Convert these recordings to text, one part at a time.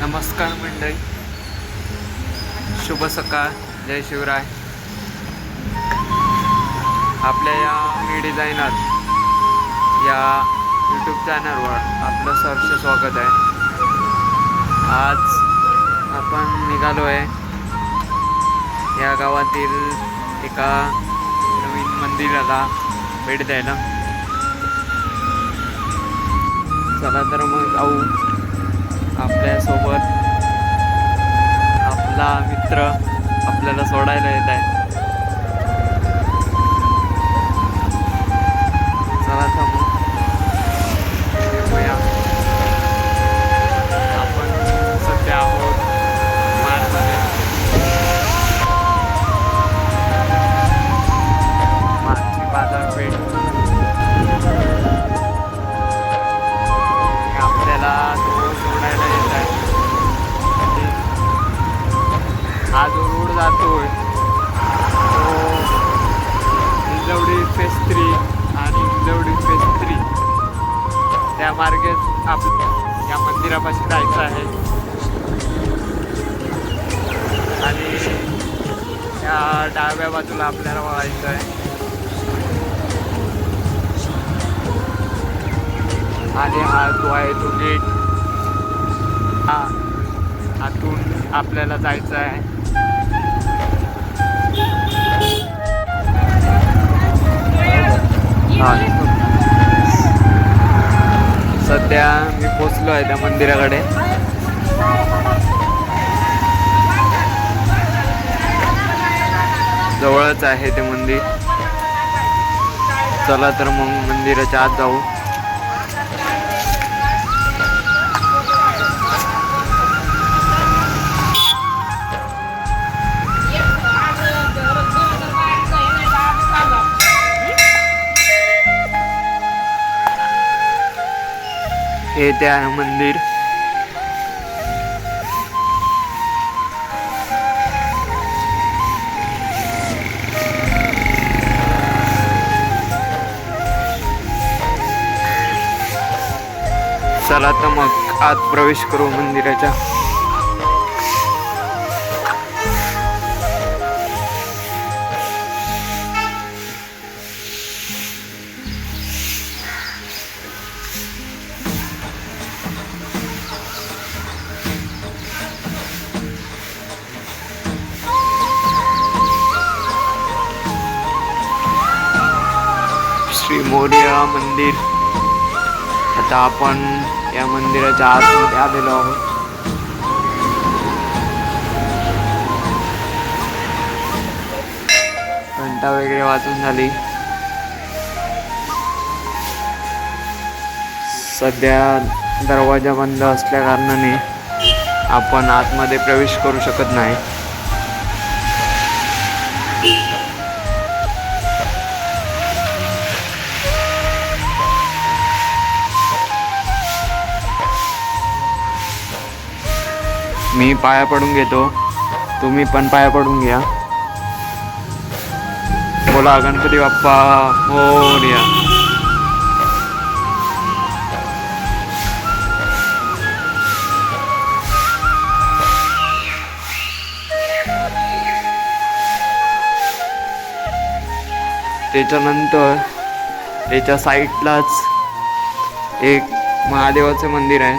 नमस्कार मंडळी. शुभ सकाळ. जय शिवराय. आपल्या या मी डिझायनर या यूट्यूब चॅनलवर आपलं सहर्ष स्वागत आहे. आज आपण निघालो आहे या गावातील एका नवीन मंदिराला भेट द्यायला. चला तर मग जाऊ. आपल्यासोबत आपला मित्र आपल्याला सोडायला येत आहे. मार्गेच आप या मंदिरापाशी जायचं आहे. आणि या डाव्या बाजूला आपल्याला वळायचं आहे. आणि हा जो आहे तो गेट हा आतून आपल्याला जायचं आहे. हा. पोचलो आहे त्या मंदिराकडे. जवळच आहे ते मंदिर. चला तर मग मंदिराच्या आत जाऊ. त्या आहे मंदिर. चला तर मग आत प्रवेश करू मंदिराच्या. मंदिर. आता आपण या मंदिराच्या आतमध्ये आलेलो आहोत. घंटा वगैरे वाचून झाली. सध्या दरवाजा बंद असल्या कारणाने आपण आतमध्ये प्रवेश करू शकत नाही. मी पाया पडून घेतो. तुम्ही पण पाया पडून घ्या. बोला गणपती बाप्पा. हो, मोरया त्याच्यानंतर त्याच्या साईडलाच एक महादेवाचं मंदिर आहे.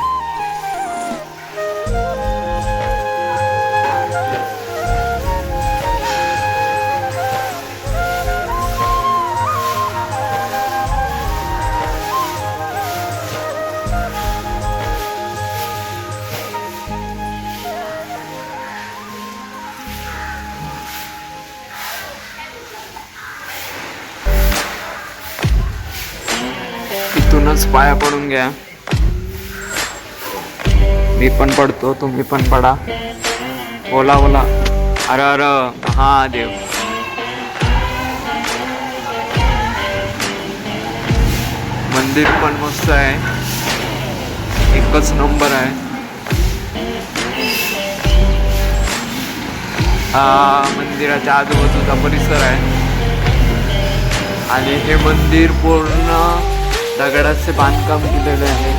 पाया पडून घ्या. मी पण पडतो तुम्ही पण पडा. बोला बोला अरे अरे महादेव. मंदिर पण मस्त आहे. एकच नंबर आहे. हा मंदिराच्या आजूबाजूचा परिसर आहे. आणि हे मंदिर पूर्ण दगडाचे बांधकाम केलेले आहे.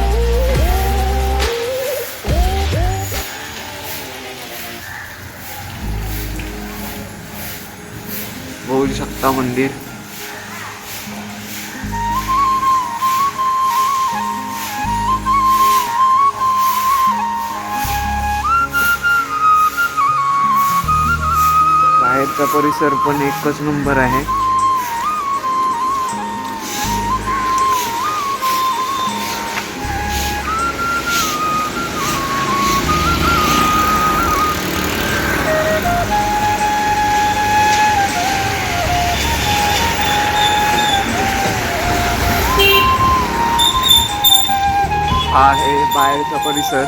बघू शकता मंदिर. बाहेरचा परिसर पण एकच नंबर आहे. हा आहे बाहेरचा परिसर.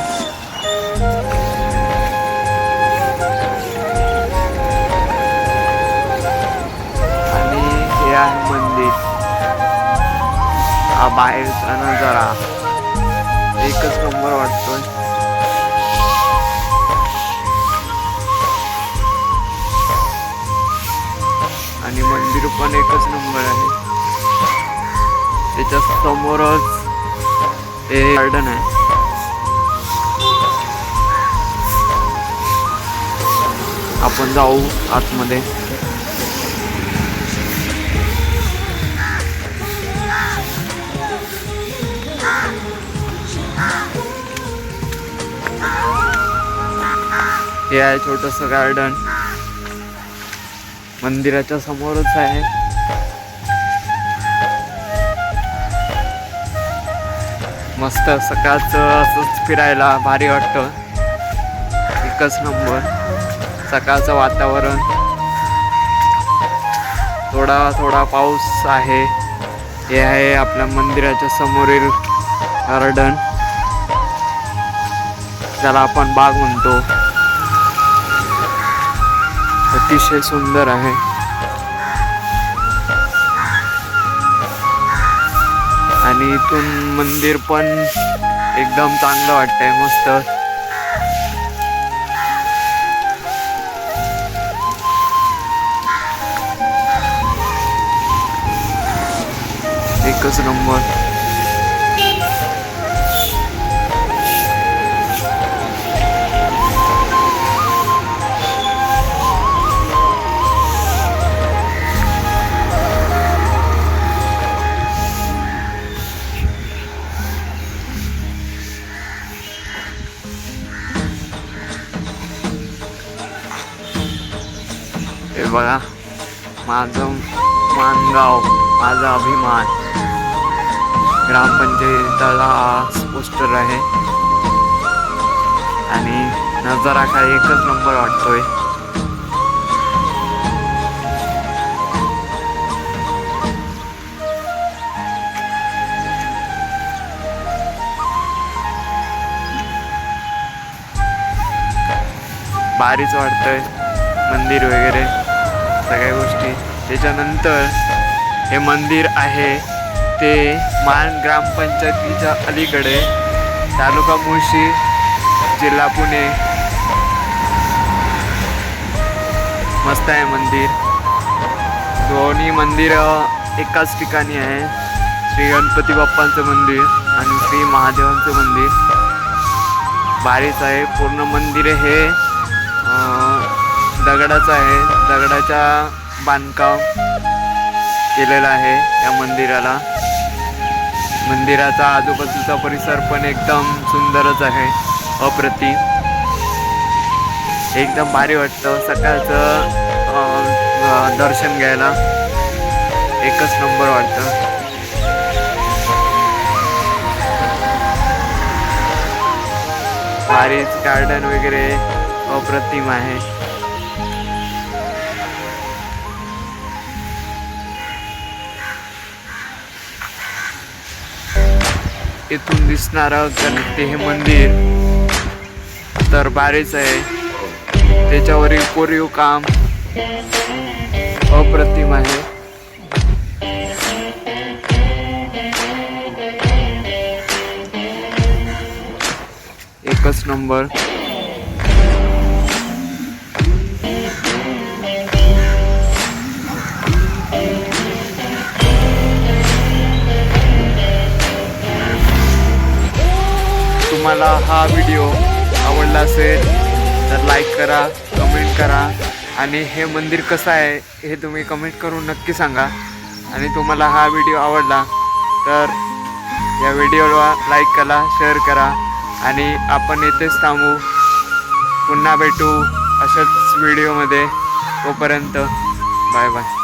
आणि हे आहे मंदिर. हा बाहेरचा नजारा. एकच नंबर वाटतोय. आणि मंदिर पण एकच नंबर आहे. त्याच्या समोरच हे गार्डन आहे. आपण जाऊ आतमध्ये. हे आहे छोटस गार्डन मंदिराच्या समोरच आहे. मस्त सकाळचं असंच फिरायला भारी वाटतं. एकच नंबर. सकाळचं वातावरण. थोडा थोडा पाऊस आहे. हे आहे आपल्या मंदिराच्या समोरील गार्डन. ज्याला आपण बाग म्हणतो. अतिशय सुंदर आहे. आणि इथून मंदिर पण एकदम चांगलं वाटतंय मस्त. एकच नंबर. हे बघा माझं मानगाव माझा अभिमान. ग्रामपंचायतीला पोस्टर आहे. आणि नजारा काय एकच नंबर वाटतोय. भारीच वाटतंय. मंदिर वगैरे. सगळ्या गोष्टी. त्याच्यानंतर हे मंदिर आहे. ते महान ग्रामपंचायतीच्या अलीकडे. तालुका मुळशी जिल्हा पुणे. मस्त आहे मंदिर. दोन्ही मंदिर एकाच ठिकाणी आहे. श्री गणपती बाप्पांचं मंदिर आणि श्री महादेवांचं मंदिर. भारीच आहे पूर्ण मंदिर हे दगडाचं आहे. दगडाच्या बांधकाम केलेलं आहे या मंदिराला. मंदिराचा आजूबाजूचा परिसर पण एकदम सुंदरच आहे. अप्रतिम. एकदम भारी वाटतं. सकाळचं दर्शन घ्यायला एकच नंबर वाटतं. भारीच गार्डन वगैरे अप्रतिम आहे. इथून दिसणारं गणपती हे मंदिर. तर बारीच आहे. त्याच्यावरील कोरीव काम अप्रतिम आहे. एकच नंबर. तुम्हाला हा व्हिडिओ आवडला असेल तर लाईक करा कमेंट करा. आणि हे मंदिर कसं आहे हे तुम्ही कमेंट करून नक्की सांगा. आणि तुम्हाला हा व्हिडिओ आवडला तर या व्हिडिओला लाईक करा शेअर करा. आणि आपण येथेच थांबू. पुन्हा भेटू अशाच व्हिडिओमध्ये तोपर्यंत बाय बाय